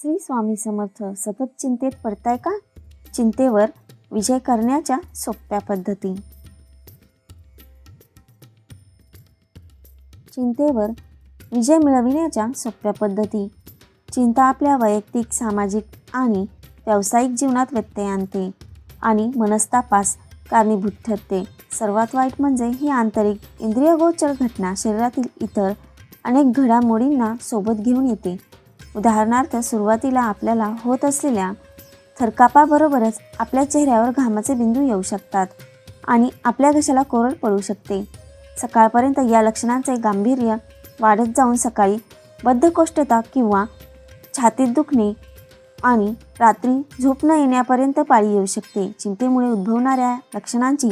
श्री स्वामी समर्थ सतत चिंतेत पडताय का? चिंतेवर विजय करण्याच्या सोप्या पद्धती. चिंतेवर विजय मिळविण्याच्या सोप्या पद्धती. चिंता आपल्या वैयक्तिक सामाजिक आणि व्यावसायिक जीवनात व्यत्यय आणते आणि मनस्तापास कारणीभूत ठरते. सर्वात वाईट म्हणजे ही आंतरिक इंद्रियगोचर घटना शरीरातील इतर अनेक घडामोडींना सोबत घेऊन येते. उदाहरणार्थ सुरुवातीला आपल्याला होत असलेल्या थरकापाबरोबरच आपल्या चेहऱ्यावर घामाचे बिंदू येऊ शकतात आणि आपल्या घशाला कोरड पडू शकते. सकाळपर्यंत या लक्षणांचे गांभीर्य वाढत जाऊन सकाळी बद्धकोष्ठता किंवा छातीत दुखणे आणि रात्री झोप न येण्यापर्यंत पाळी येऊ शकते. चिंतेमुळे उद्भवणाऱ्या लक्षणांची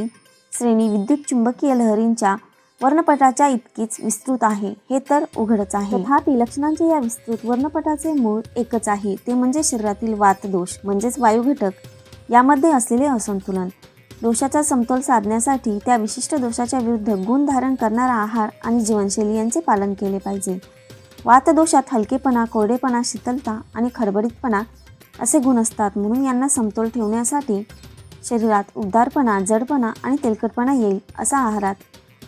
श्रेणी विद्युत चुंबकीय लहरींच्या वर्णपटाच्या इतकीच विस्तृत आहे हे तर उघडच आहे. तथापि लक्षणांचे या विस्तृत वर्णपटाचे मूळ एकच आहे ते म्हणजे शरीरातील वातदोष म्हणजेच वायू घटक यामध्ये असलेले असंतुलन. दोषाचा समतोल साधण्यासाठी त्या विशिष्ट दोषाच्या विरुद्ध गुण धारण करणारा आहार आणि जीवनशैली यांचे पालन केले पाहिजे. वातदोषात हलकेपणा कोरडेपणा शीतलता आणि खडबडीतपणा असे गुण असतात म्हणून यांना समतोल ठेवण्यासाठी शरीरात उबदारपणा जडपणा आणि तेलकटपणा येईल असा आहारात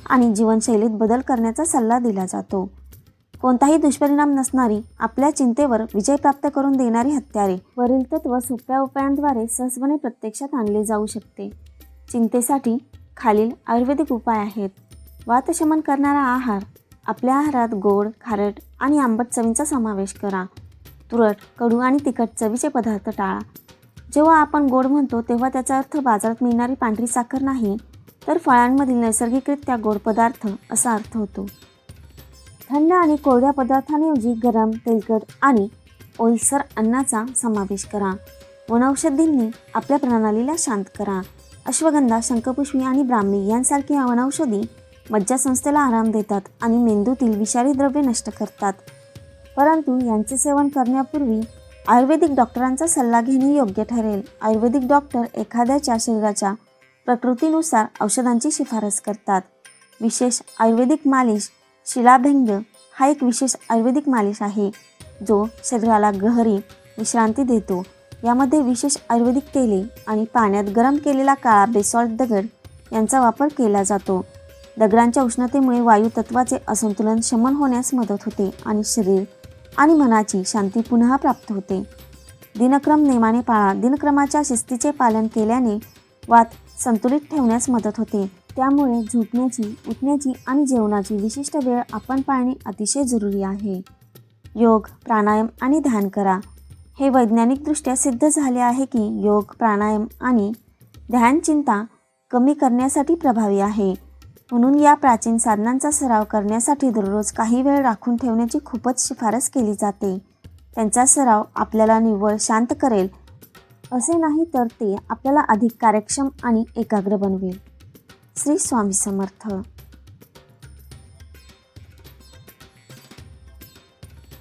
आणि जीवनशैलीत बदल करण्याचा सल्ला दिला जातो. कोणताही दुष्परिणाम नसणारी आपल्या चिंतेवर विजय प्राप्त करून देणारी हत्यारे वरील तत्व सोप्या उपायांद्वारे सहजपणे प्रत्यक्षात आणले जाऊ शकते. चिंतेसाठी खालील आयुर्वेदिक उपाय आहेत. वातशमन करणारा आहार आपल्या आहारात गोड खारट आणि आंबट चवींचा समावेश करा. तुरट कडू आणि तिखट चवीचे पदार्थ टाळा. जेव्हा आपण गोड म्हणतो तेव्हा त्याचा अर्थ बाजारात मिळणारी पांढरी साखर नाही तर फळांमधील नैसर्गिकरित्या गोड पदार्थ असा अर्थ होतो. थंड आणि कोरड्या पदार्थांऐवजी गरम तेलकट आणि ओलसर अन्नाचा समावेश करा. वनौषधींनी आपल्या प्रणालीला शांत करा. अश्वगंधा शंखपुष्पी आणि ब्राह्मी यांसारखी वनौषधी मज्जासंस्थेला आराम देतात आणि मेंदूतील विषारी द्रव्ये नष्ट करतात. परंतु यांचे सेवन करण्यापूर्वी आयुर्वेदिक डॉक्टरांचा सल्ला घेणे योग्य ठरेल. आयुर्वेदिक डॉक्टर एखाद्याच्या शरीराच्या प्रकृतीनुसार औषधांची शिफारस करतात. विशेष आयुर्वेदिक मालिश शिलाभंग हा एक विशेष आयुर्वेदिक मालिश आहे जो शरीराला गहरी विश्रांती देतो. यामध्ये विशेष आयुर्वेदिक तेले आणि पाण्यात गरम केलेला काळा बेसॉल्ट दगड यांचा वापर केला जातो. दगडांच्या उष्णतेमुळे वायू तत्वाचे असंतुलन शमन होण्यास मदत होते आणि शरीर आणि मनाची शांती पुन्हा प्राप्त होते. दिनक्रम नेमाने पाळा दिनक्रमाच्या शिस्तीचे पालन केल्याने वात संतुलित ठेवण्यास मदत होते. त्यामुळे झोपण्याची उठण्याची आणि जेवणाची विशिष्ट वेळ आपण पाळणे अतिशय जरुरी आहे. योग प्राणायाम आणि ध्यान करा. हे वैज्ञानिकदृष्ट्या सिद्ध झाले आहे की योग प्राणायाम आणि ध्यान चिंता कमी करण्यासाठी प्रभावी आहे. म्हणून या प्राचीन साधनांचा सराव करण्यासाठी दररोज काही वेळ राखून ठेवण्याची खूपच शिफारस केली जाते. त्यांचा सराव आपल्याला निव्वळ शांत करेल असे नाही तर ते आपल्याला अधिक कार्यक्षम आणि एकाग्र बनवेल. श्री स्वामी समर्थ.